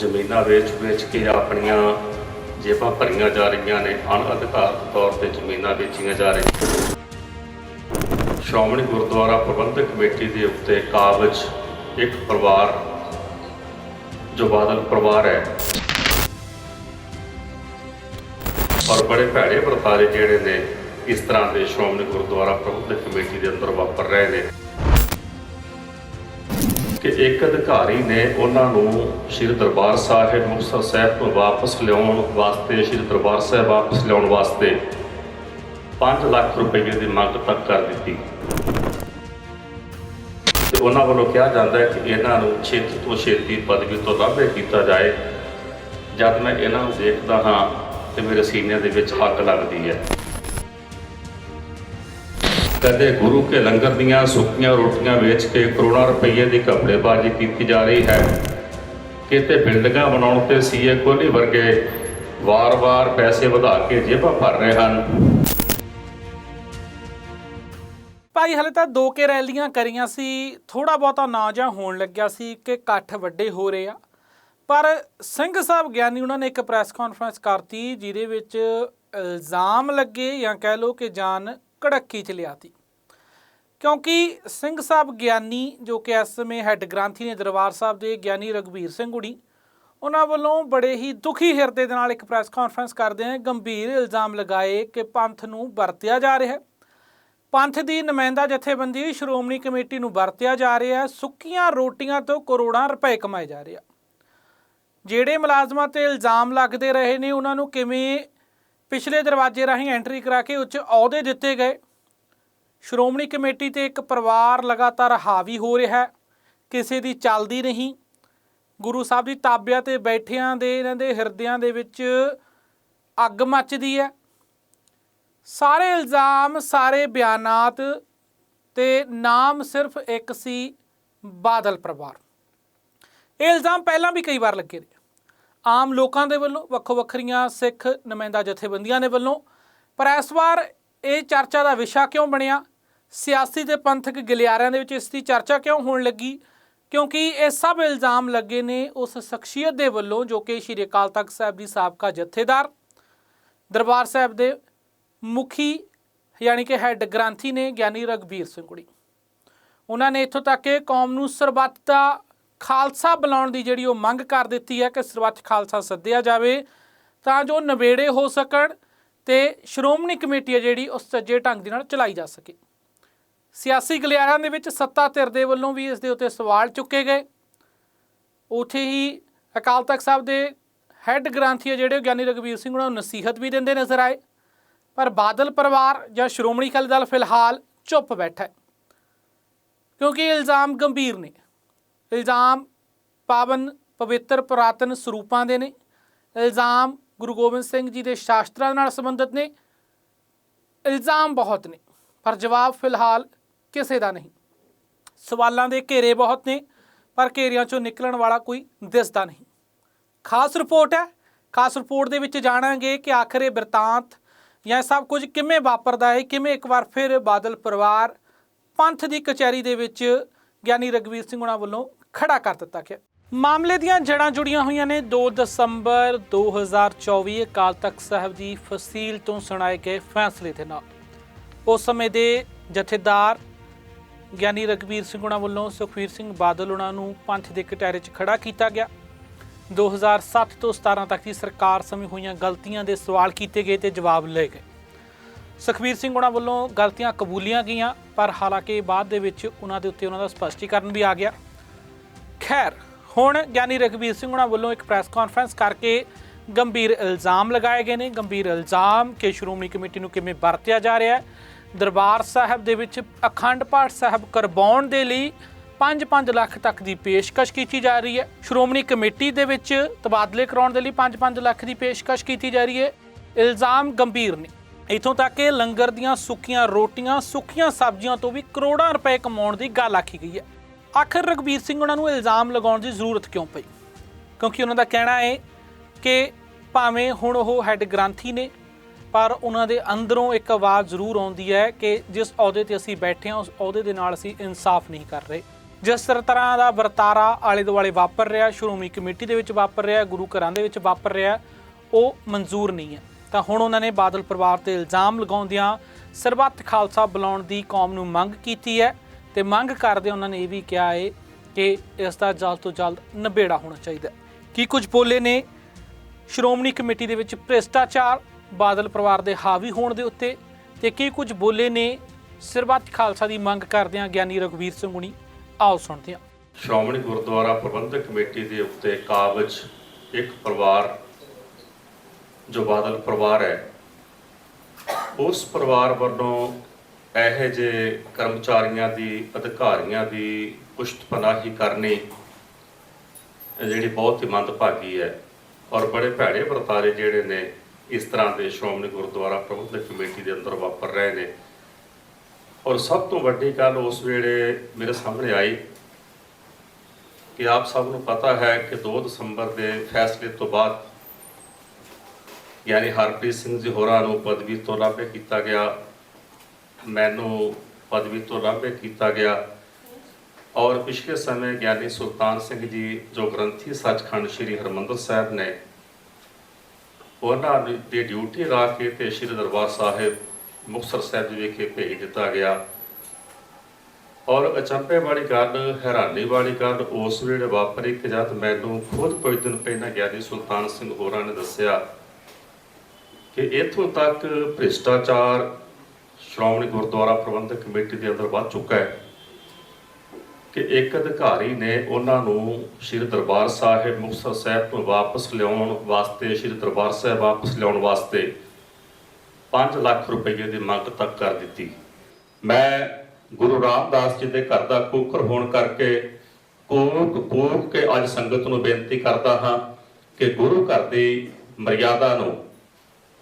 ਜ਼ਮੀਨਾਂ ਵੇਚ-ਵੇਚ ਕੇ ਆਪਣੀਆਂ ਜੇਬਾਂ ਭਰੀਆਂ ਜਾ ਰਹੀਆਂ ਨੇ ਅਣਅਧਿਕਾਰ ਤੌਰ ਤੇ ਜ਼ਮੀਨਾਂ ਵੇਚੀਆਂ ਜਾ ਰਹੀਆਂ ਸ਼੍ਰੋਮਣੀ ਗੁਰਦੁਆਰਾ ਪ੍ਰਬੰਧਕ ਕਮੇਟੀ ਦੇ ਉੱਤੇ ਕਾਬਜ ਇੱਕ ਪਰਿਵਾਰ, ਜੋ ਬਾਦਲ ਪਰਿਵਾਰ ਹੈ। ਔਰ ਬੜੇ ਭੈੜੇ ਵਰਤਾਰੇ ਜਿਹੜੇ ਨੇ, ਇਸ ਤਰ੍ਹਾਂ ਦੇ ਸ਼੍ਰੋਮਣੀ ਗੁਰਦੁਆਰਾ ਪ੍ਰਬੰਧਕ ਕਮੇਟੀ ਦੇ ਅੰਦਰ ਵਾਪਰ ਰਹੇ ਨੇ। ਕਿ ਇੱਕ ਅਧਿਕਾਰੀ ਨੇ ਉਹਨਾਂ ਨੂੰ ਸ੍ਰੀ ਦਰਬਾਰ ਸਾਹਿਬ ਮੁਕਤਸਰ ਸਾਹਿਬ ਤੋਂ ਵਾਪਸ ਲਿਆਉਣ ਵਾਸਤੇ, ਸ੍ਰੀ ਦਰਬਾਰ ਸਾਹਿਬ ਵਾਪਸ ਲਿਆਉਣ ਵਾਸਤੇ 5 ਲੱਖ ਰੁਪਏ ਦੀ ਮੰਗ ਤੱਕ ਕਰ ਦਿੱਤੀ। ਤੇ ਉਹਨਾਂ ਵੱਲੋਂ ਕਿਹਾ ਜਾਂਦਾ ਹੈ ਕਿ ਇਹਨਾਂ ਨੂੰ ਛੇਤੀ ਤੋਂ ਛੇਤੀ ਪਦਵੀ ਤੋਂ ਲਾਭੇ ਕੀਤਾ ਜਾਏ। ਜਦ ਮੈਂ ਇਹਨਾਂ ਨੂੰ ਦੇਖਦਾ ਹਾਂ ਤੇ ਮੇਰੇ ਸੀਨੇ ਦੇ ਵਿੱਚ ਅੱਗ ਲੱਗਦੀ ਹੈ। ਕਦੇ ਗੁਰੂ ਕੇ ਲੰਗਰ ਦੀਆਂ ਸੁੱਕੀਆਂ ਰੋਟੀਆਂ ਵੇਚ ਕੇ ਕਰੋੜਾਂ ਰੁਪਏ ਦੀ ਘਪਲੇਬਾਜ਼ੀ ਕੀਤੀ ਜਾ ਰਹੀ ਹੈ। ਕਿਤੇ ਬਿਲਡਿੰਗਾਂ ਬਣਾਉਣ ਤੇ ਸੀਏ ਕੋਹਲੀ ਵਰਗੇ ਵਾਰ-ਵਾਰ ਪੈਸੇ ਵਧਾ ਕੇ ਜੇਬਾਂ ਭਰ ਰਹੇ ਹਨ। ਭਾਈ, ਹਲੇ ਤਾਂ ਦੋ ਕੇ ਰੈਲੀਆਂ ਕਰੀਆਂ ਸੀ। ਥੋੜਾ ਬਹੁਤਾ ਨਾ ਜਾਂ ਹੋਣ ਲੱਗਿਆ ਸੀ ਕਿ ਇਕੱਠ ਵੱਡੇ ਹੋ ਰਹੇ ਆ। ਪਰ ਸਿੰਘ ਸਾਹਿਬ ਗਿਆਨੀ ਉਹਨਾਂ ਨੇ ਇੱਕ ਪ੍ਰੈਸ ਕਾਨਫਰੰਸ ਕਰਤੀ, ਜਿਹਦੇ ਵਿੱਚ ਇਲਜ਼ਾਮ ਲੱਗੇ ਜਾਂ ਕਹਿ ਲਓ ਕਿ ਜਾਨ ਕੜੱਕੀ ਚ ਲਿਆਤੀ ਕਿਉਂਕਿ ਸਿੰਘ ਸਾਹਿਬ ਗਿਆਨੀ ਜੋ ਕਿ ਇਸ ਸਮੇਂ ਹੈੱਡ ਗ੍ਰੰਥੀ ਨੇ ਦਰਬਾਰ ਸਾਹਿਬ ਦੇ ਗਿਆਨੀ ਰਗਵੀਰ ਸਿੰਘ ਉੜੀ ਉਹਨਾਂ ਵੱਲੋਂ ਬੜੇ ਹੀ ਦੁਖੀ ਹਿਰਦੇ ਦੇ ਨਾਲ ਇੱਕ ਪ੍ਰੈਸ ਕਾਨਫਰੰਸ ਕਰਦੇ ਆ ਗੰਭੀਰ ਇਲਜ਼ਾਮ ਲਗਾਏ ਕਿ ਪੰਥ ਨੂੰ ਵਰਤਿਆ ਜਾ ਰਿਹਾ ਹੈ। ਪੰਥ ਦੀ ਨੁਮਾਇੰਦਾ ਜਥੇਬੰਦੀ ਸ਼੍ਰੋਮਣੀ ਕਮੇਟੀ ਨੂੰ ਵਰਤਿਆ ਜਾ ਰਿਹਾ ਹੈ। ਸੁੱਕੀਆਂ ਰੋਟੀਆਂ ਤੋਂ ਕਰੋੜਾਂ ਰੁਪਏ ਕਮਾਏ ਜਾ ਰਹੇ ਆ। ਜਿਹੜੇ ਮੁਲਾਜ਼ਮਾਂ ਤੇ ਇਲਜ਼ਾਮ ਲੱਗਦੇ ਰਹੇ ਨੇ, ਉਹਨਾਂ ਨੂੰ ਕਿਵੇਂ ਪਿਛਲੇ ਦਰਵਾਜ਼ੇ ਰਾਹੀਂ ਐਂਟਰੀ ਕਰਾ ਕੇ ਉੱਚ ਅਹੁਦੇ ਦਿੱਤੇ ਗਏ। ਸ਼੍ਰੋਮਣੀ ਕਮੇਟੀ ਤੇ ਇੱਕ ਪਰਿਵਾਰ ਲਗਾਤਾਰ ਹਾਵੀ ਹੋ ਰਿਹਾ ਹੈ। ਕਿਸੇ ਦੀ ਚੱਲਦੀ ਨਹੀਂ। ਗੁਰੂ ਸਾਹਿਬ ਦੀ ਤਾਬਿਆ ਤੇ ਬੈਠਿਆਂ ਦੇ, ਇਹਨਾਂ ਦੇ ਹਿਰਦਿਆਂ ਦੇ ਵਿੱਚ ਅੱਗ ਮੱਚਦੀ ਹੈ। ਸਾਰੇ ਇਲਜ਼ਾਮ, ਸਾਰੇ ਬਿਆਨਾਤ ਤੇ ਨਾਮ ਸਿਰਫ ਇੱਕ ਸੀ, ਬਾਦਲ ਪਰਿਵਾਰ। ਇਹ ਇਲਜ਼ਾਮ ਪਹਿਲਾਂ ਵੀ ਕਈ ਵਾਰ ਲੱਗੇ ਨੇ ਆਮ ਲੋਕਾਂ ਦੇ ਵੱਲੋਂ, ਵੱਖੋ ਵੱਖਰੀਆਂ ਸਿੱਖ ਨੁਮਾਇੰਦਾ ਜਥੇਬੰਦੀਆਂ ਦੇ ਵੱਲੋਂ, ਪਰ ਇਸ ਵਾਰ ਇਹ ਚਰਚਾ ਦਾ ਵਿਸ਼ਾ ਕਿਉਂ ਬਣਿਆ? ਸਿਆਸੀ ਤੇ ਪੰਥਕ ਗਲਿਆਰਿਆਂ ਦੇ ਵਿੱਚ ਇਸ ਦੀ ਚਰਚਾ ਕਿਉਂ ਹੋਣ ਲੱਗੀ? ਕਿਉਂਕਿ ਇਹ ਸਭ ਇਲਜ਼ਾਮ ਲੱਗੇ ਨੇ ਉਸ ਸ਼ਖਸੀਅਤ ਦੇ ਵੱਲੋਂ, ਜੋ ਕਿ ਸ਼੍ਰੀ ਅਕਾਲ ਤਖਤ ਸਾਹਿਬ ਦੀ ਸਾਬਕਾ ਜਥੇਦਾਰ ਦਰਬਾਰ ਸਾਹਿਬ ਦੇ ਮੁਖੀ, ਯਾਨੀ ਕਿ ਹੈੱਡ ਗ੍ਰੰਥੀ ਨੇ, ਗਿਆਨੀ ਰਗਵੀਰ ਸਿੰਘ ਕੁੜੀ। ਉਹਨਾਂ ਨੇ ਇੱਥੋਂ ਤੱਕ ਕਿ ਕੌਮ ਨੂੰ ਸਰਬੱਤ ਦਾ ਖਾਲਸਾ ਬੁਲਾਉਣ ਦੀ ਜਿਹੜੀ ਉਹ ਮੰਗ ਕਰ ਦਿੱਤੀ ਹੈ ਕਿ ਸਰਬੱਤ ਖਾਲਸਾ ਸੱਦਿਆ ਜਾਵੇ, ਤਾਂ ਜੋ ਨਵੇੜੇ ਹੋ ਸਕਣ ਤੇ ਸ਼੍ਰੋਮਣੀ ਕਮੇਟੀ ਹੈ ਜਿਹੜੀ ਉਹ ਸੱਜੇ ਢੰਗ ਦੇ ਨਾਲ ਚਲਾਈ ਜਾ ਸਕੇ। ਸਿਆਸੀ ਗਲਿਆਰਾਂ ਦੇ ਵਿੱਚ ਸੱਤਾ ਧਿਰ ਦੇ ਵੱਲੋਂ ਵੀ ਇਸ ਦੇ ਉੱਤੇ ਸਵਾਲ ਚੁੱਕੇ ਗਏ। ਉੱਥੇ ਹੀ ਅਕਾਲ ਤਖਤ ਸਾਹਿਬ ਦੇ ਹੈੱਡ ਗ੍ਰੰਥੀ ਹੈ ਜਿਹੜੇ ਗਿਆਨੀ ਰਗਵੀਰ ਸਿੰਘ, ਉਹਨਾਂ ਨੂੰ ਨਸੀਹਤ ਵੀ ਦਿੰਦੇ ਨਜ਼ਰ ਆਏ। ਪਰ ਬਾਦਲ ਪਰਿਵਾਰ ਜਾਂ ਸ਼੍ਰੋਮਣੀ ਅਕਾਲੀ ਦਲ ਫਿਲਹਾਲ ਚੁੱਪ ਬੈਠਾ ਹੈ, ਕਿਉਂਕਿ ਇਲਜ਼ਾਮ ਗੰਭੀਰ ਨੇ। ਇਲਜ਼ਾਮ ਪਾਵਨ ਪਵਿੱਤਰ ਪੁਰਾਤਨ ਸਰੂਪਾਂ ਦੇ ਨੇ। ਇਲਜ਼ਾਮ ਗੁਰੂ ਗੋਬਿੰਦ ਸਿੰਘ ਜੀ ਦੇ ਸ਼ਾਸਤਰਾਂ ਨਾਲ ਸੰਬੰਧਿਤ ਨੇ। ਇਲਜ਼ਾਮ ਬਹੁਤ ਨੇ, ਪਰ ਜਵਾਬ ਫਿਲਹਾਲ ਕਿਸੇ ਦਾ ਨਹੀਂ। ਸਵਾਲਾਂ ਦੇ ਘੇਰੇ ਬਹੁਤ ਨੇ, ਪਰ ਘੇਰਿਆਂ ਚੋਂ ਨਿਕਲਣ ਵਾਲਾ ਕੋਈ ਦਿਸਦਾ ਨਹੀਂ। ਖਾਸ ਰਿਪੋਰਟ ਹੈ। ਖਾਸ ਰਿਪੋਰਟ ਦੇ ਵਿੱਚ ਜਾਣਾਂਗੇ ਕਿ ਆਖਰ ਇਹ ਬਿਰਤਾਂਤ ਜਾਂ ਸਭ ਕੁਝ ਕਿਵੇਂ ਵਾਪਰਦਾ ਹੈ, ਕਿਵੇਂ ਇੱਕ ਵਾਰ ਫਿਰ ਬਾਦਲ ਪਰਿਵਾਰ ਪੰਥ ਦੀ ਕਚਹਿਰੀ ਦੇ ਵਿੱਚ ਗਿਆਨੀ ਰਗਵੀਰ ਸਿੰਘ ਉਹਨਾਂ ਵੱਲੋਂ ਖੜਾ ਕਰ ਦਿੱਤਾ ਗਿਆ। ਮਾਮਲੇ ਦੀਆਂ ਜੜਾਂ ਜੁੜੀਆਂ ਹੋਈਆਂ ਨੇ। 2 ਦਸੰਬਰ 2024 ਅਕਾਲ ਤਖਤ ਸਾਹਿਬ ਦੀ ਫਸੀਲ ਤੋਂ ਸੁਣਾਏ ਗਏ ਫੈਸਲੇ ਦੇ ਨਾਲ। ਉਸ ਸਮੇਂ ਦੇ ਜਥੇਦਾਰ ਗਿਆਨੀ ਰਗਵੀਰ ਸਿੰਘ ਉਹਨਾਂ ਵੱਲੋਂ ਸੁਖਵੀਰ ਸਿੰਘ ਬਾਦਲ ਉਹਨਾਂ ਨੂੰ ਪੰਥ ਦੇ ਕਟਹਿਰੇ 'ਚ ਖੜਾ ਕੀਤਾ ਗਿਆ। 2007 ਤੋਂ 17 ਤੱਕ ਦੀ ਸਰਕਾਰ ਸਮੇਂ ਹੋਈਆਂ ਗਲਤੀਆਂ ਦੇ ਸਵਾਲ ਕੀਤੇ ਗਏ ਤੇ ਜਵਾਬ ਲਏ ਗਏ। ਸੁਖਵੀਰ ਸਿੰਘ ਉਹਨਾਂ ਵੱਲੋਂ ਗਲਤੀਆਂ ਕਬੂਲੀਆਂ ਗਈਆਂ, ਪਰ ਹਾਲਾਂਕਿ ਬਾਅਦ ਦੇ ਵਿੱਚ ਉਹਨਾਂ ਦੇ ਉੱਤੇ ਉਹਨਾਂ ਦਾ ਸਪਸ਼ਟੀਕਰਨ ਵੀ ਆ ਗਿਆ। ਖੈਰ, ਹੁਣ ਗਿਆਨੀ ਰਘਬੀਰ ਸਿੰਘ ਉਹਨਾਂ ਵੱਲੋਂ ਇੱਕ ਪ੍ਰੈਸ ਕਾਨਫਰੰਸ ਕਰਕੇ ਗੰਭੀਰ ਇਲਜ਼ਾਮ ਲਗਾਏ ਗਏ ਨੇ। ਗੰਭੀਰ ਇਲਜ਼ਾਮ ਕਿ ਸ਼੍ਰੋਮਣੀ ਕਮੇਟੀ ਨੂੰ ਕਿਵੇਂ ਵਰਤਿਆ ਜਾ ਰਿਹਾ ਹੈ? ਦਰਬਾਰ ਸਾਹਿਬ ਦੇ ਵਿੱਚ ਅਖੰਡ ਪਾਠ ਸਾਹਿਬ ਕਰਵਾਉਣ ਦੇ ਲਈ 5-5 ਲੱਖ ਤੱਕ ਦੀ ਪੇਸ਼ਕਸ਼ ਕੀਤੀ ਜਾ ਰਹੀ ਹੈ। ਸ਼੍ਰੋਮਣੀ ਕਮੇਟੀ ਦੇ ਵਿੱਚ ਤਬਾਦਲੇ ਕਰਾਉਣ ਦੇ ਲਈ 5-5 ਲੱਖ ਦੀ ਪੇਸ਼ਕਸ਼ ਕੀਤੀ ਜਾ ਰਹੀ ਹੈ। ਇਲਜ਼ਾਮ ਗੰਭੀਰ ਨੇ। ਇਥੋਂ ਤੱਕ ਕਿ ਲੰਗਰ ਦੀਆਂ ਸੁੱਕੀਆਂ ਰੋਟੀਆਂ, ਸੁੱਕੀਆਂ ਸਬਜ਼ੀਆਂ ਤੋਂ ਵੀ ਕਰੋੜਾਂ ਰੁਪਏ ਕਮਾਉਣ ਦੀ ਗੱਲ ਆਖੀ ਗਈ ਹੈ। ਆਖਰ ਰਗਵੀਰ ਸਿੰਘ ਉਹਨਾਂ ਨੂੰ ਇਲਜ਼ਾਮ ਲਗਾਉਣ ਦੀ ਜ਼ਰੂਰਤ ਕਿਉਂ ਪਈ? ਕਿਉਂਕਿ ਉਹਨਾਂ ਦਾ ਕਹਿਣਾ ਹੈ ਕਿ ਭਾਵੇਂ ਹੁਣ ਉਹ ਹੈੱਡ ਗ੍ਰੰਥੀ ਨੇ, ਪਰ ਉਹਨਾਂ ਦੇ ਅੰਦਰੋਂ ਇੱਕ ਆਵਾਜ਼ ਜ਼ਰੂਰ ਆਉਂਦੀ ਹੈ ਕਿ ਜਿਸ ਅਹੁਦੇ ਤੇ ਅਸੀਂ ਬੈਠੇ ਹਾਂ, ਉਸ ਅਹੁਦੇ ਦੇ ਨਾਲ ਅਸੀਂ ਇਨਸਾਫ ਨਹੀਂ ਕਰ ਰਹੇ। ਜਿਸ ਤਰ੍ਹਾਂ ਦਾ ਵਰਤਾਰਾ ਆਲੇ ਦੁਆਲੇ ਵਾਪਰ ਰਿਹਾ, ਸ਼੍ਰੋਮਣੀ ਕਮੇਟੀ ਦੇ ਵਿੱਚ ਵਾਪਰ ਰਿਹਾ, ਗੁਰੂ ਘਰਾਂ ਦੇ ਵਿੱਚ ਵਾਪਰ ਰਿਹਾ, ਉਹ ਮਨਜ਼ੂਰ ਨਹੀਂ ਹੈ। ਤਾਂ ਹੁਣ ਉਹਨਾਂ ਨੇ ਬਾਦਲ ਪਰਿਵਾਰ ਤੇ ਇਲਜ਼ਾਮ ਲਗਾਉਂਦਿਆਂ ਸਰਬੱਤ ਖਾਲਸਾ ਬੁਲਾਉਣ ਦੀ ਕੌਮ ਨੂੰ ਮੰਗ ਕੀਤੀ ਹੈ। ਤੇ ਮੰਗ ਕਰਦੇ ਉਹਨਾਂ ਨੇ ਇਹ ਵੀ ਕਿਹਾ ਹੈ ਕਿ ਇਸ ਦਾ ਜਲਦ ਤੋਂ ਜਲਦ ਨਿਬੇੜਾ ਹੋਣਾ ਚਾਹੀਦਾ ਕੀ ਕੁਝ ਬੋਲੇ ਨੇ? ਸ਼੍ਰੋਮਣੀ ਕਮੇਟੀ ਦੇ ਵਿੱਚ ਭ੍ਰਿਸ਼ਟਾਚਾਰ, ਬਾਦਲ ਪਰਿਵਾਰ ਦੇ ਹਾਵੀ ਹੋਣ ਦੇ ਉੱਤੇ ਤੇ ਕੀ ਕੁਝ ਬੋਲੇ ਨੇ? ਸਰਬੱਤ ਖਾਲਸਾ ਦੀ ਮੰਗ ਕਰਦਿਆਂ ਗਿਆਨੀ ਰਘਵੀਰ ਸਿੰਘ ਹੁਣੀ, ਆਓ ਸੁਣਦੇ ਹਾਂ। ਸ਼੍ਰੋਮਣੀ ਗੁਰਦੁਆਰਾ ਪ੍ਰਬੰਧਕ ਕਮੇਟੀ ਦੇ ਉੱਤੇ ਕਾਬਜ ਇੱਕ ਪਰਿਵਾਰ, ਜੋ ਬਾਦਲ ਪਰਿਵਾਰ ਹੈ, ਉਸ ਪਰਿਵਾਰ ਵੱਲੋਂ ਇਹੋ ਜਿਹੇ ਕਰਮਚਾਰੀਆਂ ਦੀ, ਅਧਿਕਾਰੀਆਂ ਦੀ ਪੁਸ਼ਤਪਨਾਹੀ ਕਰਨੀ ਜਿਹੜੀ ਬਹੁਤ ਹੀ ਮੰਦਭਾਗੀ ਹੈ ਔਰ ਬੜੇ ਭੈੜੇ ਵਰਤਾਰੇ ਜਿਹੜੇ ਨੇ ਇਸ ਤਰ੍ਹਾਂ ਦੇ ਸ਼੍ਰੋਮਣੀ ਗੁਰਦੁਆਰਾ ਪ੍ਰਬੰਧਕ ਕਮੇਟੀ ਦੇ ਅੰਦਰ ਵਾਪਰ ਰਹੇ ਨੇ। ਔਰ ਸਭ ਤੋਂ ਵੱਡੀ ਗੱਲ ਉਸ ਵੇਲੇ ਮੇਰੇ ਸਾਹਮਣੇ ਆਈ ਕਿ ਆਪ ਸਭ ਨੂੰ ਪਤਾ ਹੈ ਕਿ 2 ਦਸੰਬਰ ਦੇ ਫੈਸਲੇ ਤੋਂ ਬਾਅਦ ਯਾਨੀ ਹਰਪ੍ਰੀਤ ਸਿੰਘ ਜੀ ਹੋਰਾਂ ਨੂੰ ਪਦਵੀ ਤੋਂ ਲਾਭੇ ਕੀਤਾ ਗਿਆ। ਮੈਨੂੰ ਪਦਵੀ ਤੋਂ ਲਾਭੇ ਕੀਤਾ ਗਿਆ ਔਰ ਪਿਛਲੇ ਸਮੇਂ ਗਿਆਨੀ ਸੁਲਤਾਨ ਸਿੰਘ ਜੀ ਜੋ ਗ੍ਰੰਥੀ ਸੱਚਖੰਡ ਸ੍ਰੀ ਹਰਮੰਦਰ ਸਾਹਿਬ ਨੇ ਉਹਨਾਂ ਦੀ ਡਿਊਟੀ ਲਾ ਕੇ ਤੇ ਸ੍ਰੀ ਦਰਬਾਰ ਸਾਹਿਬ ਮੁਕਤਸਰ ਸਾਹਿਬ ਜੀ ਵਿਖੇ ਭੇਜ ਦਿੱਤਾ ਗਿਆ। ਔਰ ਅਚੰਭੇ ਵਾਲੀ ਗੱਲ, ਹੈਰਾਨੀ ਵਾਲੀ ਗੱਲ, ਉਸ ਵੇਲੇ ਵਾਪਰੀ ਕਿ ਜਦ ਮੈਨੂੰ ਖੁਦ ਕੁਝ ਦਿਨ ਪਹਿਲਾਂ ਗਿਆਨੀ ਸੁਲਤਾਨ ਸਿੰਘ ਹੋਰਾਂ ਨੇ ਦੱਸਿਆ ਕਿ ਇੱਥੋਂ ਤੱਕ ਭ੍ਰਿਸ਼ਟਾਚਾਰ ਸ਼੍ਰੋਮਣੀ ਗੁਰਦੁਆਰਾ ਪ੍ਰਬੰਧਕ ਕਮੇਟੀ ਦੇ ਅੰਦਰ ਵੱਧ ਚੁੱਕਾ ਹੈ ਕਿ ਇੱਕ ਅਧਿਕਾਰੀ ਨੇ ਉਹਨਾਂ ਨੂੰ ਸ੍ਰੀ ਦਰਬਾਰ ਸਾਹਿਬ ਮੁਕਤਸਰ ਸਾਹਿਬ ਤੋਂ ਵਾਪਸ ਲਿਆਉਣ ਵਾਸਤੇ, ਸ੍ਰੀ ਦਰਬਾਰ ਸਾਹਿਬ ਵਾਪਸ ਲਿਆਉਣ ਵਾਸਤੇ 5 ਲੱਖ ਰੁਪਏ ਦੀ ਮੰਗ ਤੱਕ ਕਰ ਦਿੱਤੀ। ਮੈਂ ਗੁਰੂ ਰਾਮਦਾਸ ਜੀ ਦੇ ਘਰ ਦਾ ਕੂਕਰ ਹੋਣ ਕਰਕੇ ਕੋਕ ਕੋਕ ਕੇ ਅੱਜ ਸੰਗਤ ਨੂੰ ਬੇਨਤੀ ਕਰਦਾ ਹਾਂ ਕਿ ਗੁਰੂ ਘਰ ਦੀ ਮਰਿਆਦਾ ਨੂੰ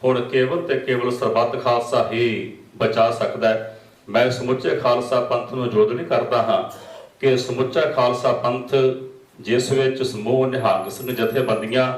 ਹੁਣ ਕੇਵਲ ਤੇ ਕੇਵਲ ਸਰਬੱਤ ਖਾਲਸਾ ਹੀ ਬਚਾ ਸਕਦਾ ਹੈ। ਮੈਂ ਸਮੁੱਚੇ ਖਾਲਸਾ ਪੰਥ ਨੂੰ ਜੋਦਨੀ ਕਰਦਾ ਹਾਂ ਕਿ ਸਮੁੱਚਾ ਖਾਲਸਾ ਪੰਥ ਜਿਸ ਵਿੱਚ ਸਮੂਹ ਨਿਹੰਗ ਸਿੰਘ ਜਥੇਬੰਦੀਆਂ,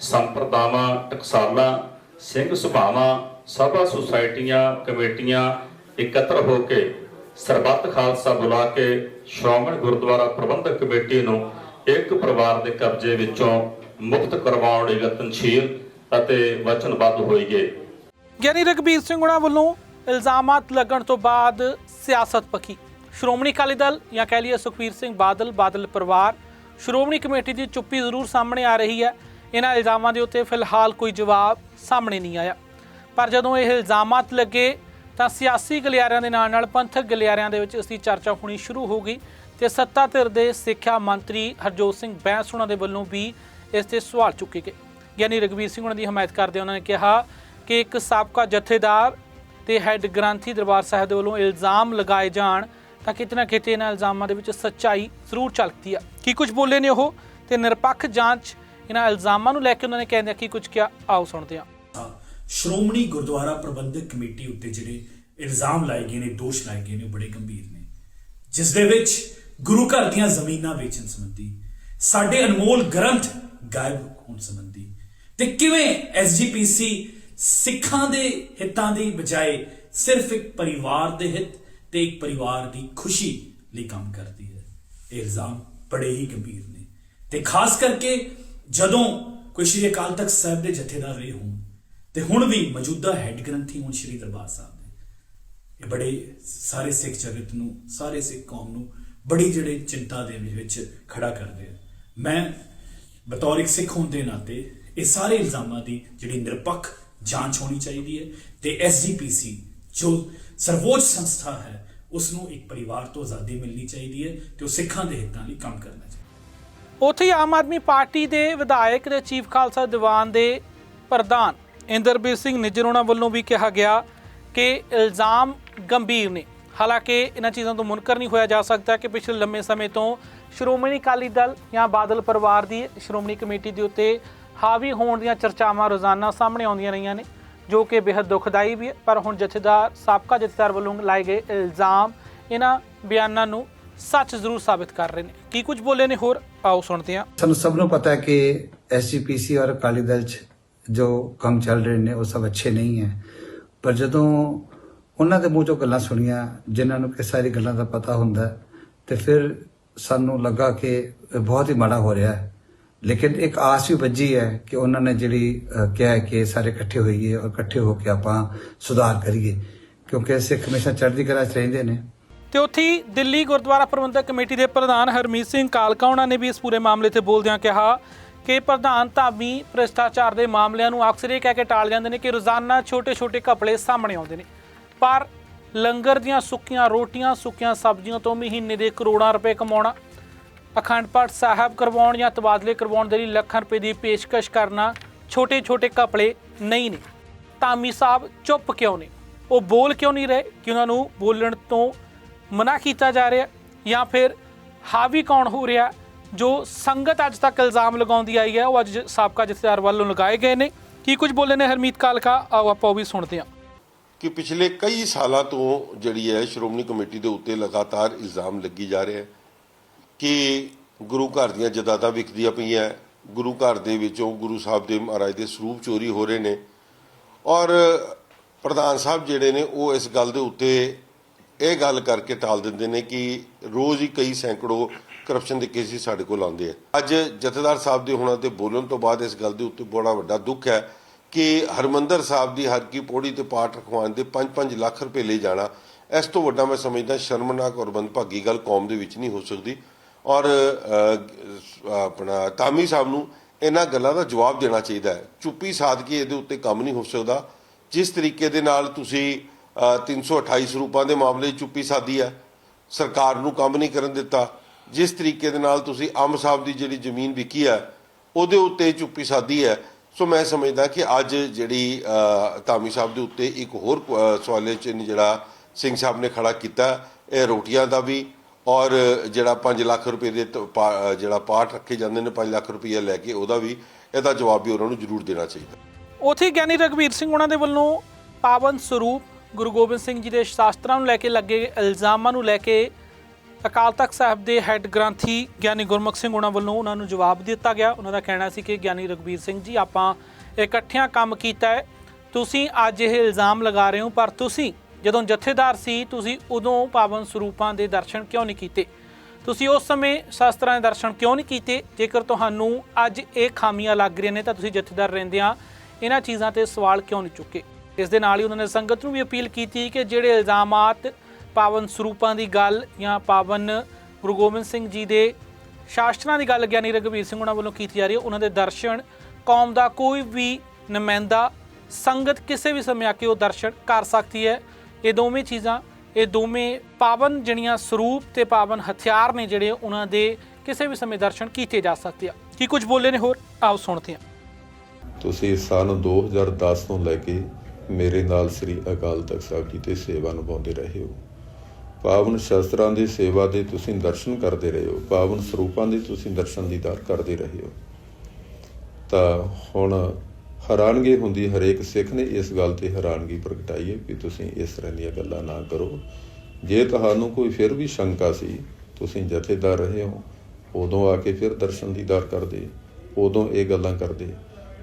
ਸੰਪਰਦਾਵਾਂ, ਟਕਸਾਲਾਂ, ਸਿੰਘ ਸੁਭਾਵਾਂ, ਸਭਾ ਸੁਸਾਇਟੀਆਂ, ਕਮੇਟੀਆਂ ਇਕੱਤਰ ਹੋ ਕੇ ਸਰਬੱਤ ਖਾਲਸਾ ਬੁਲਾ ਕੇ ਸ਼੍ਰੋਮਣੀ ਗੁਰਦੁਆਰਾ ਪ੍ਰਬੰਧਕ ਕਮੇਟੀ ਨੂੰ ਇੱਕ ਪਰਿਵਾਰ ਦੇ ਕਬਜ਼ੇ ਵਿੱਚੋਂ ਮੁਕਤ ਕਰਵਾਉਣ ਲਈ ਯਤਨਸ਼ੀਲ ਅਤੇ ਵਚਨਬੱਧ ਹੋਈਏ ਗਿਆਨੀ ਰਘਬੀਰ ਸਿੰਘ ਉਹਨਾਂ ਵੱਲੋਂ ਇਲਜ਼ਾਮਾਤ ਲੱਗਣ ਤੋਂ ਬਾਅਦ ਸਿਆਸਤ ਪੱਖੀ ਸ਼੍ਰੋਮਣੀ ਅਕਾਲੀ ਦਲ ਜਾਂ ਕਹਿ ਲਈਏ ਸੁਖਬੀਰ ਸਿੰਘ ਬਾਦਲ ਬਾਦਲ ਪਰਿਵਾਰ, ਸ਼੍ਰੋਮਣੀ ਕਮੇਟੀ ਦੀ ਚੁੱਪੀ ਜ਼ਰੂਰ ਸਾਹਮਣੇ ਆ ਰਹੀ ਹੈ। ਇਹਨਾਂ ਇਲਜ਼ਾਮਾਂ ਦੇ ਉੱਤੇ ਫਿਲਹਾਲ ਕੋਈ ਜਵਾਬ ਸਾਹਮਣੇ ਨਹੀਂ ਆਇਆ। ਪਰ ਜਦੋਂ ਇਹ ਇਲਜ਼ਾਮਾਤ ਲੱਗੇ, ਤਾਂ ਸਿਆਸੀ ਗਲਿਆਰਿਆਂ ਦੇ ਨਾਲ ਨਾਲ ਪੰਥਕ ਗਲਿਆਰਿਆਂ ਦੇ ਵਿੱਚ ਇਸ ਦੀ ਚਰਚਾ ਹੋਣੀ ਸ਼ੁਰੂ ਹੋ ਗਈ ਤੇ ਸੱਤਾ ਧਿਰ ਦੇ ਸਿੱਖਿਆ ਮੰਤਰੀ ਹਰਜੋਤ ਸਿੰਘ ਬੈਂਸ ਉਹਨਾਂ ਦੇ ਵੱਲੋਂ ਵੀ ਇਸ ਤੇ ਸਵਾਲ ਚੁੱਕੇ ਗਏ। ਗਿਆਨੀ ਰਘਵੀਰ ਸਿੰਘ ਉਹਨਾਂ ਦੀ ਹਮਾਇਤ ਕਰਦੇ ਉਹਨਾਂ ਨੇ ਕਿਹਾ ਕਿ ਇੱਕ ਸਾਬਕਾ ਜਥੇਦਾਰ ਤੇ ਹੈੱਡ ਗ੍ਰੰਥੀ ਦਰਬਾਰ ਸਾਹਿਬ ਦੇ ਵੱਲੋਂ ਇਲਜ਼ਾਮ ਲਗਾਏ ਜਾਣ ਤਾਂ ਕਿਤੇ ਨਾ ਕਿਤੇ ਇਹਨਾਂ ਇਲਜ਼ਾਮਾਂ ਦੇ ਵਿੱਚ ਸੱਚਾਈ ਜ਼ਰੂਰ ਝਲਕਦੀ ਆ। ਕੀ ਕੁਝ ਬੋਲੇ ਨੇ ਉਹ? ਤੇ ਨਿਰਪੱਖ ਜਾਂਚ ਇਹਨਾਂ ਇਲਜ਼ਾਮਾਂ ਨੂੰ ਲੈ ਕੇ ਉਹਨਾਂ ਨੇ ਕਹਿੰਦੇ ਕੀ ਕੁਝ ਕਿਹਾ? ਆਓ ਸੁਣਦੇ ਹਾਂ, ਸ਼੍ਰੋਮਣੀ ਗੁਰਦੁਆਰਾ ਪ੍ਰਬੰਧਕ ਕਮੇਟੀ ਉੱਤੇ ਜਿਹੜੇ ਇਲਜ਼ਾਮ ਲਾਏ ਗਏ ਨੇ, ਦੋਸ਼ ਲਾਏ ਗਏ ਨੇ, ਉਹ ਬੜੇ ਗੰਭੀਰ ਨੇ। ਜਿਸ ਦੇ ਵਿੱਚ ਗੁਰੂ ਘਰ ਦੀਆਂ ਜ਼ਮੀਨਾਂ ਵੇਚਣ ਸੰਬੰਧੀ, ਸਾਡੇ ਅਨਮੋਲ ਗ੍ਰੰਥ ਗਾਇਬ ਹੋਣ ਸੰਬੰਧੀ ਤੇ ਕਿਵੇਂ ਐਸਜੀਪੀਸੀ ਸਿੱਖਾਂ ਦੇ ਹਿੱਤਾਂ ਦੀ ਬਜਾਏ ਸਿਰਫ ਇੱਕ ਪਰਿਵਾਰ ਦੇ ਹਿੱਤ ਤੇ ਇੱਕ ਪਰਿਵਾਰ ਦੀ ਖੁਸ਼ੀ ਲਈ ਕੰਮ ਕਰਦੀ ਹੈ? ਇਹ ਇਲਜ਼ਾਮ ਬੜੇ ਹੀ ਗੰਭੀਰ ਨੇ। ਤੇ ਖਾਸ ਕਰਕੇ ਜਦੋਂ ਕੋਈ ਸ਼੍ਰੀ ਅਕਾਲ ਤਖਤ ਸਾਹਿਬ ਦੇ ਜਥੇਦਾਰ ਰਹੇ ਹੋਣ, ਤੇ ਹੁਣ ਵੀ ਮੌਜੂਦਾ ਹੈੱਡ ਗ੍ਰੰਥੀ ਹੁਣ ਸ਼੍ਰੀ ਦਰਬਾਰ ਸਾਹਿਬ ਦੇ। ਇਹ ਬੜੇ ਸਾਰੇ ਸਿੱਖ ਜਗਤ ਨੂੰ, ਸਾਰੇ ਸਿੱਖ ਕੌਮ ਨੂੰ ਬੜੀ ਜਿਹੜੇ ਚਿੰਤਾ ਦੇ ਵਿੱਚ ਖੜਾ ਕਰਦੇ ਆ। ਮੈਂ ਬਤੌਰ ਇੱਕ ਸਿੱਖ ਹੋਣ ਦੇ ਨਾਤੇ ਇਹ ਸਾਰੇ ਇਲਜ਼ਾਮਾਂ ਦੀ ਜਿਹੜੀ ਨਿਰਪੱਖ ਜਾਂਚ ਹੋਣੀ ਚਾਹੀਦੀ ਹੈ ਤੇ ਐਸਜੀਪੀਸੀ ਜੋ ਸਰਵੋੱਚ ਸੰਸਥਾ ਹੈ ਉਸ ਨੂੰ ਇੱਕ ਪਰਿਵਾਰ ਤੋਂ ਆਜ਼ਾਦੀ ਮਿਲਣੀ ਚਾਹੀਦੀ ਹੈ ਤੇ ਉਹ ਸਿੱਖਾਂ ਦੇ ਹਿੱਤਾਂ ਲਈ ਕੰਮ ਕਰਨਾ ਚਾਹੀਦਾ ਉੱਥੇ ਆਮ ਆਦਮੀ ਪਾਰਟੀ ਦੇ ਵਿਧਾਇਕ ਤੇ ਚੀਫ ਖਾਲਸਾ ਦੀਵਾਨ ਦੇ ਪ੍ਰਧਾਨ ਇੰਦਰਬੀਰ ਸਿੰਘ ਨਿੱਜਰ ਵੱਲੋਂ ਵੀ ਕਿਹਾ ਗਿਆ ਕਿ ਇਲਜ਼ਾਮ ਗੰਭੀਰ ਨੇ। ਹਾਲਾਂਕਿ ਇਹਨਾਂ ਚੀਜ਼ਾਂ ਤੋਂ ਮੁਨਕਰ ਨਹੀਂ ਹੋਇਆ ਜਾ ਸਕਦਾ ਕਿ ਪਿਛਲੇ ਲੰਮੇ ਸਮੇਂ ਤੋਂ ਸ਼੍ਰੋਮਣੀ ਅਕਾਲੀ ਦਲ ਜਾਂ ਬਾਦਲ ਪਰਿਵਾਰ ਦੀ ਸ਼੍ਰੋਮਣੀ ਕਮੇਟੀ ਦੇ ਉੱਤੇ ਹਾਵੀ ਹੋਣ ਦੀਆਂ ਚਰਚਾਵਾਂ ਰੋਜ਼ਾਨਾ ਸਾਹਮਣੇ ਆਉਂਦੀਆਂ ਰਹੀਆਂ ਨੇ ਜੋ ਕਿ ਬੇहद ਦੁਖਦਾਈ ਵੀ ਹੈ। ਪਰ ਹੁਣ ਜਥੇਦਾਰ ਸਾਬਕਾ ਜਥੇਦਾਰ ਵੱਲੋਂ ਲਾਏ ਗਏ ਇਲਜ਼ਾਮ ਇਹਨਾਂ ਬਿਆਨਾਂ ਨੂੰ ਸੱਚ ਜ਼ਰੂਰ ਸਾਬਿਤ ਕਰ ਰਹੇ ਨੇ। ਕੀ ਕੁਝ ਬੋਲੇ ਨੇ ਹੋਰ? ਆਓ ਸੁਣਦੇ ਹਾਂ। ਸਾਨੂੰ ਸਭ ਨੂੰ ਪਤਾ ਹੈ ਕਿ ਐਸਜੀਪੀਸੀ ਔਰ ਅਕਾਲੀ ਦਲ ਚ ਜੋ ਕੰਮ ਚੱਲ ਰਹੇ ਨੇ ਉਹ ਸਭ ਅੱਛੇ ਨਹੀਂ ਹੈ। ਪਰ ਜਦੋਂ ਉਹਨਾਂ ਦੇ ਮੂੰਹ ਚੋਂ ਗੱਲਾਂ ਸੁਣੀਆਂ ਜਿਨ੍ਹਾਂ ਨੂੰ ਕਿ ਸਾਰੀ ਗੱਲਾਂ ਦਾ ਪਤਾ ਹੁੰਦਾ ਹੈ, ਤੇ ਫਿਰ ਸਾਨੂੰ ਲੱਗਾ ਕਿ ਬਹੁਤ ਹੀ ਮਾੜਾ ਹੋ ਰਿਹਾ ਹੈ। ਲੇਕਿਨ ਇੱਕ ਆਸ ਵੀ ਵੱਜੀ ਹੈ ਕਿ ਉਹਨਾਂ ਨੇ ਜਿਹੜੀ ਕਿਹਾ ਕਿ ਸਾਰੇ ਇਕੱਠੇ ਹੋਈਏ ਔਰ ਇਕੱਠੇ ਹੋ ਕੇ ਆਪਾਂ ਸੁਧਾਰ ਕਰੀਏ, ਕਿਉਂਕਿ ਸਿੱਖ ਹਮੇਸ਼ਾ ਚੜ੍ਹਦੀ ਕਲਾ 'ਚ ਰਹਿੰਦੇ ਨੇ। ਤੇ ਉੱਥੇ ਦਿੱਲੀ ਗੁਰਦੁਆਰਾ ਪ੍ਰਬੰਧਕ ਕਮੇਟੀ ਦੇ ਪ੍ਰਧਾਨ ਹਰਮੀਤ ਸਿੰਘ ਕਾਲਕਾ, ਉਹਨਾਂ ਨੇ ਵੀ ਇਸ ਪੂਰੇ ਮਾਮਲੇ ਤੇ ਬੋਲਦਿਆਂ ਕਿਹਾ ਕਿ ਪ੍ਰਧਾਨ ਧਾਮੀ ਭ੍ਰਿਸ਼ਟਾਚਾਰ ਦੇ ਮਾਮਲਿਆਂ ਨੂੰ ਅਕਸਰ ਇਹ ਕਹਿ ਕੇ ਟਾਲ ਜਾਂਦੇ ਨੇ ਕਿ ਰੋਜ਼ਾਨਾ ਛੋਟੇ-ਛੋਟੇ ਘਪਲੇ ਸਾਹਮਣੇ ਆਉਂਦੇ ਨੇ। ਪਰ ਲੰਗਰ ਦੀਆਂ ਸੁੱਕੀਆਂ ਰੋਟੀਆਂ, ਸੁੱਕੀਆਂ ਸਬਜ਼ੀਆਂ ਤੋਂ ਮਹੀਨੇ ਦੇ ਕਰੋੜਾਂ ਰੁਪਏ ਕਮਾਉਣਾ ਅਖੰਡ ਪਾਠ ਸਾਹਿਬ ਕਰਵਾਉਣ ਜਾਂ ਤਬਾਦਲੇ ਕਰਵਾਉਣ ਦੇ ਲਈ ਲੱਖਾਂ ਰੁਪਏ ਦੀ ਪੇਸ਼ਕਸ਼ ਕਰਨਾ ਛੋਟੇ-ਛੋਟੇ ਘਪਲੇ ਨਹੀਂ ਨੇ। ਧਾਮੀ ਸਾਹਿਬ ਚੁੱਪ ਕਿਉਂ ਨੇ? ਉਹ ਬੋਲ ਕਿਉਂ ਨਹੀਂ ਰਹੇ ਕਿ ਉਹਨਾਂ ਨੂੰ ਬੋਲਣ ਤੋਂ ਮਨਾ ਕੀਤਾ ਜਾ ਰਿਹਾ ਜਾਂ ਫਿਰ ਹਾਵੀ ਕੌਣ ਹੋ ਰਿਹਾ? ਜੋ ਸੰਗਤ ਅੱਜ ਤੱਕ ਇਲਜ਼ਾਮ ਲਗਾਉਂਦੀ ਆਈ ਹੈ, ਉਹ ਅੱਜ ਸਾਬਕਾ ਜਥੇਦਾਰ ਵੱਲੋਂ ਲਗਾਏ ਗਏ ਨੇ। ਕੀ ਕੁਝ ਬੋਲੇ ਨੇ ਹਰਮੀਤ ਕਾਲਕਾ? ਆਓ ਆਪਾਂ ਉਹ ਵੀ ਸੁਣਦੇ ਹਾਂ। ਕਿ ਪਿਛਲੇ ਕਈ ਸਾਲਾਂ ਤੋਂ ਜਿਹੜੀ ਹੈ ਸ਼੍ਰੋਮਣੀ ਕਮੇਟੀ ਦੇ ਉੱਤੇ ਲਗਾਤਾਰ ਇਲਜ਼ਾਮ ਲੱਗੀ ਜਾ ਰਿਹਾ ਹੈ। ਕਿ ਗੁਰੂ ਘਰ ਦੀਆਂ ਜਾਇਦਾਦਾਂ ਵਿਕਦੀਆਂ ਪਈਆਂ ਗੁਰੂ ਘਰ ਦੇ ਵਿੱਚੋਂ ਗੁਰੂ ਸਾਹਿਬ ਦੇ ਮਹਾਰਾਜ ਦੇ ਸਰੂਪ ਚੋਰੀ ਹੋ ਰਹੇ ਨੇ। ਔਰ ਪ੍ਰਧਾਨ ਸਾਹਿਬ ਜਿਹੜੇ ਨੇ, ਉਹ ਇਸ ਗੱਲ ਦੇ ਉੱਤੇ ਇਹ ਗੱਲ ਕਰਕੇ ਟਾਲ ਦਿੰਦੇ ਨੇ ਕਿ ਰੋਜ਼ ਹੀ ਕਈ ਸੈਂਕੜੋ ਕਰਪਸ਼ਨ ਦੇ ਕੇਸ ਹੀ ਸਾਡੇ ਕੋਲ ਆਉਂਦੇ ਆ। ਅੱਜ ਜਥੇਦਾਰ ਸਾਹਿਬ ਦੇ ਹੋਣਾ ਤੇ ਬੋਲਣ ਤੋਂ ਬਾਅਦ ਇਸ ਗੱਲ ਦੇ ਉੱਤੇ ਬੜਾ ਵੱਡਾ ਦੁੱਖ ਹੈ ਕਿ ਹਰਮੰਦਰ ਸਾਹਿਬ ਦੀ ਹਰ ਕੀ ਪੌੜੀ ਤੇ ਪਾਠ ਰਖਵਾਉਣ ਦੇ 5-5 ਲੱਖ ਰੁਪਏ ਲੈ ਜਾਣਾ, ਇਸ ਤੋਂ ਵੱਡਾ ਮੈਂ ਸਮਝਦਾ ਸ਼ਰਮਨਾਕ ਔਰ ਬੰਦਭਾਗੀ ਗੱਲ ਕੌਮ ਦੇ ਵਿੱਚ ਨਹੀਂ ਹੋ ਸਕਦੀ। ਔਰ ਆਪਣਾ ਤਾਮੀ ਸਾਹਿਬ ਨੂੰ ਇਹਨਾਂ ਗੱਲਾਂ ਦਾ ਜਵਾਬ ਦੇਣਾ ਚਾਹੀਦਾ ਹੈ। ਚੁੱਪੀ ਸਾਧ ਕੇ ਇਹਦੇ ਉੱਤੇ ਕੰਮ ਨਹੀਂ ਹੋ ਸਕਦਾ। ਜਿਸ ਤਰੀਕੇ ਦੇ ਨਾਲ ਤੁਸੀਂ ਅਹ, 328 ਸਰੂਪਾਂ ਦੇ ਮਾਮਲੇ ਚੁੱਪੀ ਸਾਧੀ ਹੈ ਸਰਕਾਰ ਨੂੰ ਕੰਮ ਨਹੀਂ ਕਰਨ ਦਿੱਤਾ। ਜਿਸ ਤਰੀਕੇ ਦੇ ਨਾਲ ਤੁਸੀਂ ਅੰਬ ਸਾਹਿਬ ਦੀ ਜਿਹੜੀ ਜ਼ਮੀਨ ਵਿਕੀ ਹੈ ਉਹਦੇ ਉੱਤੇ ਚੁੱਪੀ ਸਾਧੀ ਹੈ। ਸੋ ਮੈਂ ਸਮਝਦਾ ਕਿ ਅੱਜ ਜਿਹੜੀ ਅਹ, ਧਾਮੀ ਸਾਹਿਬ ਦੇ ਉੱਤੇ ਇੱਕ ਹੋਰ ਸਵਾਲੇ ਚ ਜਿਹੜਾ ਸਿੰਘ ਸਾਹਿਬ ਨੇ ਖੜਾ ਕੀਤਾ ਇਹ ਰੋਟੀਆਂ ਦਾ ਵੀ ਔਰ ਜਿਹੜਾ 5 ਲੱਖ ਰੁਪਏ ਦੇ ਤ- ਪਾ- ਜਿਹੜਾ ਪਾਠ ਰੱਖੇ ਜਾਂਦੇ ਨੇ 5 ਲੱਖ ਰੁਪਏ ਲੈ ਕੇ ਉਹਦਾ ਵੀ ਇਹਦਾ ਜਵਾਬ ਵੀ ਉਹਨਾਂ ਨੂੰ ਜ਼ਰੂਰ ਦੇਣਾ ਚਾਹੀਦਾ। ਉਥੇ ਗਿਆਨੀ ਰਗਵੀਰ ਸਿੰਘ ਉਹਨਾਂ ਦੇ ਵੱਲੋਂ ਪਾਵਨ ਸਰੂਪ ਗੁਰੂ ਗੋਬਿੰਦ ਸਿੰਘ ਜੀ ਦੇ ਸ਼ਾਸਤਰਾਂ ਨੂੰ ਲੈ ਕੇ ਲੱਗੇ ਇਲਜ਼ਾਮਾਂ ਨੂੰ ਲੈ ਕੇ ਅਕਾਲ ਤਖਤ ਸਾਹਿਬ ਦੇ ਹੈੱਡ ਗ੍ਰੰਥੀ ਗਿਆਨੀ ਗੁਰਮੁਖ ਸਿੰਘ ਉਹਨਾਂ ਵੱਲੋਂ ਉਹਨਾਂ ਨੂੰ ਜਵਾਬ ਦਿੱਤਾ ਗਿਆ। ਉਹਨਾਂ ਦਾ ਕਹਿਣਾ ਸੀ ਕਿ ਗਿਆਨੀ ਰਗਵੀਰ ਸਿੰਘ ਜੀ, ਆਪਾਂ ਇਕੱਠਿਆਂ ਕੰਮ ਕੀਤਾ ਹੈ। ਤੁਸੀਂ ਅੱਜ ਇਹ ਇਲਜ਼ਾਮ ਲਗਾ ਰਹੇ ਹੋ, ਪਰ ਤੁਸੀਂ ਜਦੋਂ ਜਥੇਦਾਰ ਸੀ, ਤੁਸੀਂ ਉਦੋਂ ਪਾਵਨ ਸਰੂਪਾਂ ਦੇ ਦਰਸ਼ਨ ਕਿਉਂ ਨਹੀਂ ਕੀਤੇ? ਤੁਸੀਂ ਉਸ ਸਮੇਂ ਸ਼ਾਸਤਰਾਂ ਦੇ ਦਰਸ਼ਨ ਕਿਉਂ ਨਹੀਂ ਕੀਤੇ? ਜੇਕਰ ਤੁਹਾਨੂੰ ਅੱਜ ਇਹ ਖਾਮੀਆਂ ਲੱਗ ਰਹੀਆਂ ਨੇ, ਤਾਂ ਤੁਸੀਂ ਜਥੇਦਾਰ ਰਹਿੰਦਿਆਂ ਇਹਨਾਂ ਚੀਜ਼ਾਂ ਤੇ ਸਵਾਲ ਕਿਉਂ ਨਹੀਂ ਚੁੱਕੇ? ਇਸ ਦੇ ਨਾਲ ਹੀ ਉਹਨਾਂ ਨੇ ਸੰਗਤ ਨੂੰ ਵੀ ਅਪੀਲ ਕੀਤੀ ਕਿ ਜਿਹੜੇ ਇਲਜ਼ਾਮਾਤ ਪਾਵਨ ਸਰੂਪਾਂ ਦੀ ਗੱਲ ਜਾਂ ਪਾਵਨ ਗੁਰੂ ਗੋਬਿੰਦ ਸਿੰਘ ਜੀ ਦੇ ਸ਼ਾਸਤਰਾਂ ਦੀ ਗੱਲ, ਗਿਆਨੀ ਰਘਵੀਰ ਸਿੰਘ ਉਹਨਾਂ ਵੱਲੋਂ ਕੀਤੀ ਜਾ ਰਹੀ ਹੈ, ਉਹਨਾਂ ਦੇ ਦਰਸ਼ਨ, ਕੌਮ ਦਾ ਕੋਈ ਵੀ ਨੁਮਾਇੰਦਾ, ਸੰਗਤ ਕਿਸੇ ਵੀ ਸਮੇਂ ਆ ਕੇ ਉਹ ਦਰਸ਼ਨ ਕਰ ਸਕਦੀ ਹੈ। ਇਹ ਦੋਵੇਂ ਚੀਜ਼ਾਂ, ਇਹ ਦੋਵੇਂ ਪਾਵਨ ਜਿਹੜੀਆਂ ਸਰੂਪ ਤੇ ਪਾਵਨ ਹਥਿਆਰ ਨੇ ਜਿਹੜੇ ਉਹਨਾਂ ਦੇ ਕਿਸੇ ਵੀ ਸਮੇਂ ਦਰਸ਼ਨ ਕੀਤੇ ਜਾ ਸਕਦੇ ਆ। ਕੀ ਕੁਝ ਬੋਲੇ ਨੇ ਹੋਰ? ਆਓ ਸੁਣਦੇ ਹਾਂ। ਤੁਸੀਂ ਸਨ 2010 ਤੋਂ ਲੈ ਕੇ ਮੇਰੇ ਨਾਲ ਸ੍ਰੀ ਅਕਾਲ ਤਖਤ ਸਾਹਿਬ ਜੀ ਤੇ ਸੇਵਾ ਨਿਭਾਉਂਦੇ ਰਹੇ ਹੋ। ਪਾਵਨ ਸ਼ਸਤਰਾਂ ਦੀ ਸੇਵਾ ਦੇ ਤੁਸੀਂ ਦਰਸ਼ਨ ਕਰਦੇ ਰਹੇ ਹੋ। ਪਾਵਨ ਸਰੂਪਾਂ ਦੇ ਤੁਸੀਂ ਦਰਸ਼ਨ ਦੀਦਾਰ ਕਰਦੇ ਰਹੇ ਹੋ। ਤਾਂ ਹੁਣ ਹੈਰਾਨਗੀ ਹੁੰਦੀ ਹਰੇਕ ਸਿੱਖ ਨੇ ਇਸ ਗੱਲ ਤੇ ਹੈਰਾਨਗੀ ਪ੍ਰਗਟਾਈ ਹੈ ਕਿ ਤੁਸੀਂ ਇਸ ਤਰ੍ਹਾਂ ਦੀਆਂ ਗੱਲਾਂ ਨਾ ਕਰੋ। ਜੇ ਤੁਹਾਨੂੰ ਕੋਈ ਫਿਰ ਵੀ ਸ਼ੰਕਾ ਸੀ, ਤੁਸੀਂ ਜਥੇਦਾਰ ਰਹੇ ਹੋ। ਉਦੋਂ ਆ ਕੇ ਫਿਰ ਦਰਸ਼ਨ ਦੀਦਾਰ ਕਰਦੇ, ਉਦੋਂ ਇਹ ਗੱਲਾਂ ਕਰਦੇ।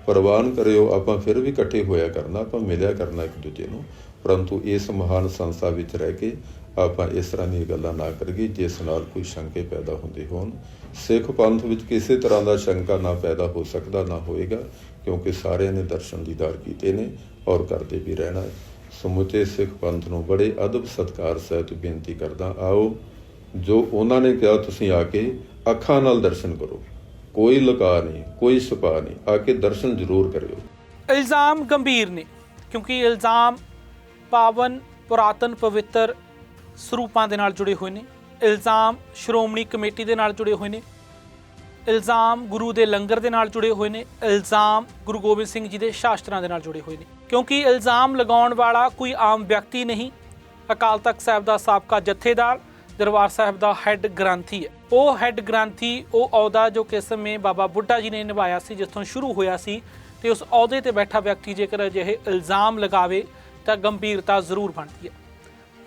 ਪ੍ਰਵਾਨ ਕਰਿਓ, ਆਪਾਂ ਫਿਰ ਵੀ ਇਕੱਠੇ ਹੋਇਆ ਕਰਨਾ, ਆਪਾਂ ਮਿਲਿਆ ਕਰਨਾ ਇੱਕ ਦੂਜੇ ਨੂੰ। ਪਰੰਤੂ ਇਸ ਮਹਾਨ ਸੰਸਥਾ ਵਿੱਚ ਰਹਿ ਕੇ ਆਪਾਂ ਇਸ ਤਰ੍ਹਾਂ ਦੀਆਂ ਗੱਲਾਂ ਨਾ ਕਰੀਏ, ਜਿਸ ਨਾਲ ਕੋਈ ਸ਼ੰਕੇ ਪੈਦਾ ਹੁੰਦੇ ਹੋਣ। ਸਿੱਖ ਪੰਥ ਵਿੱਚ ਕਿਸੇ ਤਰ੍ਹਾਂ ਦਾ ਸ਼ੰਕਾ ਨਾ ਪੈਦਾ ਹੋ ਸਕਦਾ, ਨਾ ਹੋਏਗਾ। ਕਿਉਂਕਿ ਸਾਰਿਆਂ ਨੇ ਦਰਸ਼ਨ ਦੀਦਾਰ ਕੀਤੇ ਨੇ ਔਰ ਕਰਦੇ ਵੀ ਰਹਿਣਾ ਹੈ। ਸਮੁੱਚੇ ਸਿੱਖ ਪੰਥ ਨੂੰ ਬੜੇ ਅਦਬ ਸਤਕਾਰ ਸਹਿਤ ਬੇਨਤੀ ਕਰਦਾ, ਆਓ ਜੋ ਉਹਨਾਂ ਨੇ ਕਿਹਾ ਤੁਸੀਂ ਆ ਕੇ ਅੱਖਾਂ ਨਾਲ ਦਰਸ਼ਨ ਕਰੋ। ਕੋਈ ਲਕਾ ਨਹੀਂ, ਕੋਈ ਛੁਪਾ ਨਹੀਂ, ਆ ਕੇ ਦਰਸ਼ਨ ਜ਼ਰੂਰ ਕਰਿਓ। ਇਲਜ਼ਾਮ ਗੰਭੀਰ ਨੇ, ਕਿਉਂਕਿ ਇਲਜ਼ਾਮ ਪਾਵਨ, ਪੁਰਾਤਨ, ਪਵਿੱਤਰ ਸਰੂਪਾਂ ਦੇ ਨਾਲ ਜੁੜੇ ਹੋਏ ਨੇ। ਇਲਜ਼ਾਮ ਸ਼੍ਰੋਮਣੀ ਕਮੇਟੀ ਦੇ ਨਾਲ ਜੁੜੇ ਹੋਏ ਨੇ। ਇਲਜ਼ਾਮ ਗੁਰੂ ਦੇ ਲੰਗਰ ਦੇ ਨਾਲ ਜੁੜੇ ਹੋਏ ਨੇ, ਇਲਜ਼ਾਮ ਗੁਰੂ ਗੋਬਿੰਦ ਸਿੰਘ ਜੀ ਦੇ ਸ਼ਾਸਤਰਾਂ ਦੇ ਨਾਲ ਜੁੜੇ ਹੋਏ ਨੇ। ਕਿਉਂਕਿ ਇਲਜ਼ਾਮ ਲਗਾਉਣ ਵਾਲਾ ਕੋਈ ਆਮ ਵਿਅਕਤੀ ਨਹੀਂ, ਅਕਾਲ ਤਖਤ ਸਾਹਿਬ ਦਾ ਸਾਬਕਾ ਜਥੇਦਾਰ, ਦਰਬਾਰ ਸਾਹਿਬ ਦਾ ਹੈੱਡ ਗ੍ਰੰਥੀ ਹੈ। ਉਹ ਹੈੱਡ ਗ੍ਰੰਥੀ, ਉਹ ਅਹੁਦਾ ਜੋ ਕਿਸ ਸਮੇਂ ਬਾਬਾ ਬੁੱਢਾ ਜੀ ਨੇ ਨਿਭਾਇਆ ਸੀ ਜਿੱਥੋਂ ਸ਼ੁਰੂ ਹੋਇਆ ਸੀ, ਤੇ ਉਸ ਅਹੁਦੇ ਤੇ ਬੈਠਾ ਵਿਅਕਤੀ ਜੇਕਰ ਅਜਿਹੇ ਇਲਜ਼ਾਮ ਲਗਾਵੇ, ਤਾਂ ਗੰਭੀਰਤਾ ਜ਼ਰੂਰ ਬਣਦੀ ਹੈ।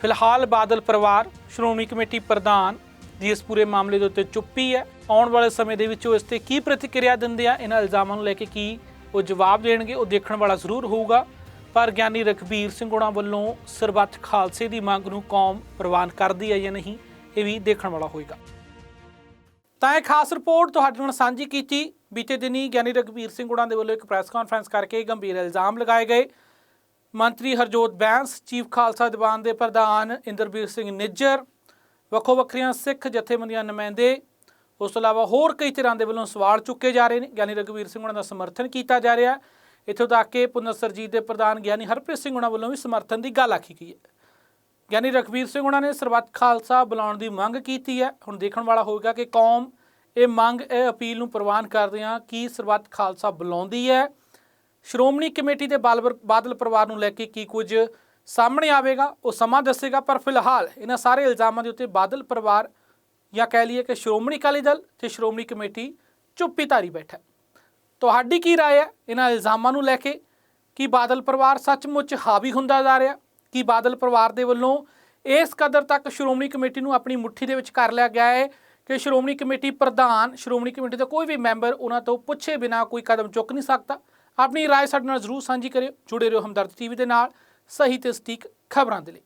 ਫਿਲਹਾਲ ਬਾਦਲ ਪਰਿਵਾਰ, ਸ਼੍ਰੋਮਣੀ ਕਮੇਟੀ ਪ੍ਰਧਾਨ ਦੀ ਇਸ ਪੂਰੇ ਮਾਮਲੇ ਦੇ ਉੱਤੇ ਚੁੱਪੀ ਹੈ। ਆਉਣ ਵਾਲੇ ਸਮੇਂ ਦੇ ਵਿੱਚ ਉਹ ਇਸ ਤੇ ਕੀ ਪ੍ਰਤੀਕਿਰਿਆ ਦਿੰਦੇ ਆ? ਇਹਨਾਂ ਇਲਜ਼ਾਮਾਂ ਨੂੰ ਲੈ ਕੇ ਕੀ ਉਹ ਜਵਾਬ ਦੇਣਗੇ? ਉਹ ਦੇਖਣ ਵਾਲਾ ਜ਼ਰੂਰ ਹੋਊਗਾ। ਪਰ ਗਿਆਨੀ ਰਖਬੀਰ ਸਿੰਘ ਹੋਣਾ ਵੱਲੋਂ ਸਰਬੱਤ ਖਾਲਸੇ ਦੀ ਮੰਗ ਨੂੰ ਕੌਮ ਪ੍ਰਵਾਨ ਕਰਦੀ ਹੈ ਜਾਂ ਨਹੀਂ, ਇਹ ਵੀ ਦੇਖਣ ਵਾਲਾ ਹੋਏਗਾ। ਤਾਂ ਇਹ ਖਾਸ ਰਿਪੋਰਟ ਤੁਹਾਡੇ ਨਾਲ ਸਾਂਝੀ ਕੀਤੀ। ਬੀਤੇ ਦਿਨੀ ਗਿਆਨੀ ਰਘਵੀਰ ਸਿੰਘ ਗੁੜਾਂ ਦੇ ਵੱਲੋਂ ਇੱਕ ਪ੍ਰੈਸ ਕਾਨਫਰੰਸ ਕਰਕੇ ਗੰਭੀਰ ਇਲਜ਼ਾਮ ਲਗਾਏ ਗਏ। ਮੰਤਰੀ ਹਰਜੋਤ ਬੈਂਸ, ਚੀਫ ਖਾਲਸਾ ਦੀਵਾਨ ਦੇ ਪ੍ਰਧਾਨ ਇੰਦਰਬੀਰ ਸਿੰਘ ਨਿੱਜਰ ਵੱਖੋ ਵੱਖਰੀਆਂ ਸਿੱਖ ਜਥੇਬੰਦੀਆਂ ਨੁਮਾਇੰਦੇ ਉਸ ਤੋਂ ਇਲਾਵਾ ਹੋਰ ਕਈ ਤਰ੍ਹਾਂ ਦੇ ਵੱਲੋਂ ਸਵਾਲ ਚੁੱਕੇ ਜਾ ਰਹੇ ਨੇ। ਗਿਆਨੀ ਰਘਵੀਰ ਸਿੰਘ ਉਹਨਾਂ ਦਾ ਸਮਰਥਨ ਕੀਤਾ ਜਾ ਰਿਹਾ ਇੱਥੋਂ ਤੱਕ ਕਿ ਪੁਨਰ ਸਰਜੀਤ ਦੇ ਪ੍ਰਧਾਨ ਗਿਆਨੀ ਹਰਪ੍ਰੀਤ ਸਿੰਘ ਉਹਨਾਂ ਵੱਲੋਂ ਵੀ ਸਮਰਥਨ ਦੀ ਗੱਲ ਆਖੀ ਗਈ ਹੈ। ਗਿਆਨੀ ਰਘਵੀਰ ਸਿੰਘ ਉਹਨਾਂ ਨੇ ਸਰਬੱਤ ਖਾਲਸਾ ਬੁਲਾਉਣ ਦੀ ਮੰਗ ਕੀਤੀ ਹੈ। ਹੁਣ ਦੇਖਣ ਵਾਲਾ ਹੋਵੇਗਾ ਕਿ ਕੌਮ ਇਹ ਮੰਗ, ਇਹ ਅਪੀਲ ਨੂੰ ਪ੍ਰਵਾਨ ਕਰਦੇ ਹਾਂ ਕਿ ਸਰਬੱਤ ਖਾਲਸਾ ਬੁਲਾਉਂਦੀ ਹੈ। ਸ਼੍ਰੋਮਣੀ ਕਮੇਟੀ ਦੇ ਬਾਲਵਰ- ਬਾਦਲ ਪਰਿਵਾਰ ਨੂੰ ਲੈ ਕੇ ਕੀ ਕੁਝ ਸਾਹਮਣੇ ਆਵੇਗਾ, ਉਹ ਸਮਾਂ ਦੱਸੇਗਾ, ਪਰ ਫਿਲਹਾਲ ਇਹਨਾਂ ਸਾਰੇ ਇਲਜ਼ਾਮਾਂ ਦੇ ਉੱਤੇ ਬਾਦਲ ਪਰਿਵਾਰ ਜਾਂ ਕਹਿ ਲਈਏ ਕਿ ਸ਼੍ਰੋਮਣੀ ਅਕਾਲੀ ਦਲ ਤੇ ਸ਼੍ਰੋਮਣੀ ਕਮੇਟੀ ਚੁੱਪੀ ਧਾਰੀ ਬੈਠਾ ਹੈ। ਤੁਹਾਡੀ ਕੀ رائے ਹੈ ਇਹਨਾਂ ਇਲਜ਼ਾਮਾਂ ਨੂੰ ਲੈ ਕੇ ਕੀ ਬਾਦਲ ਪਰਿਵਾਰ ਸੱਚਮੁੱਚ ਹਾਵੀ ਹੁੰਦਾ ਜਾ ਰਿਹਾ ਕੀ ਬਾਦਲ ਪਰਿਵਾਰ ਦੇ ਵੱਲੋਂ ਇਸ ਕਦਰ ਤੱਕ ਸ਼੍ਰੋਮਣੀ ਕਮੇਟੀ ਨੂੰ ਆਪਣੀ ਮੁੱਠੀ ਦੇ ਵਿੱਚ ਕਰ ਲਿਆ ਗਿਆ ਹੈ ਕਿ ਸ਼੍ਰੋਮਣੀ ਕਮੇਟੀ ਪ੍ਰਧਾਨ ਸ਼੍ਰੋਮਣੀ ਕਮੇਟੀ ਦਾ ਕੋਈ ਵੀ ਮੈਂਬਰ ਉਹਨਾਂ ਤੋਂ ਪੁੱਛੇ ਬਿਨਾ ਕੋਈ ਕਦਮ ਚੁੱਕ ਨਹੀਂ ਸਕਦਾ ਆਪਣੀ رائے ਸਾਡੇ ਨਾਲ ਜ਼ਰੂਰ ਸਾਂਝੀ ਕਰਿਓ ਜੁੜੇ ਰਹੋ ਹਮਦਰਦ ਟੀਵੀ ਦੇ ਨਾਲ ਸਹੀ ਤੇ ਸਟੀਕ ਖਬਰਾਂ ਦੇ ਲਈ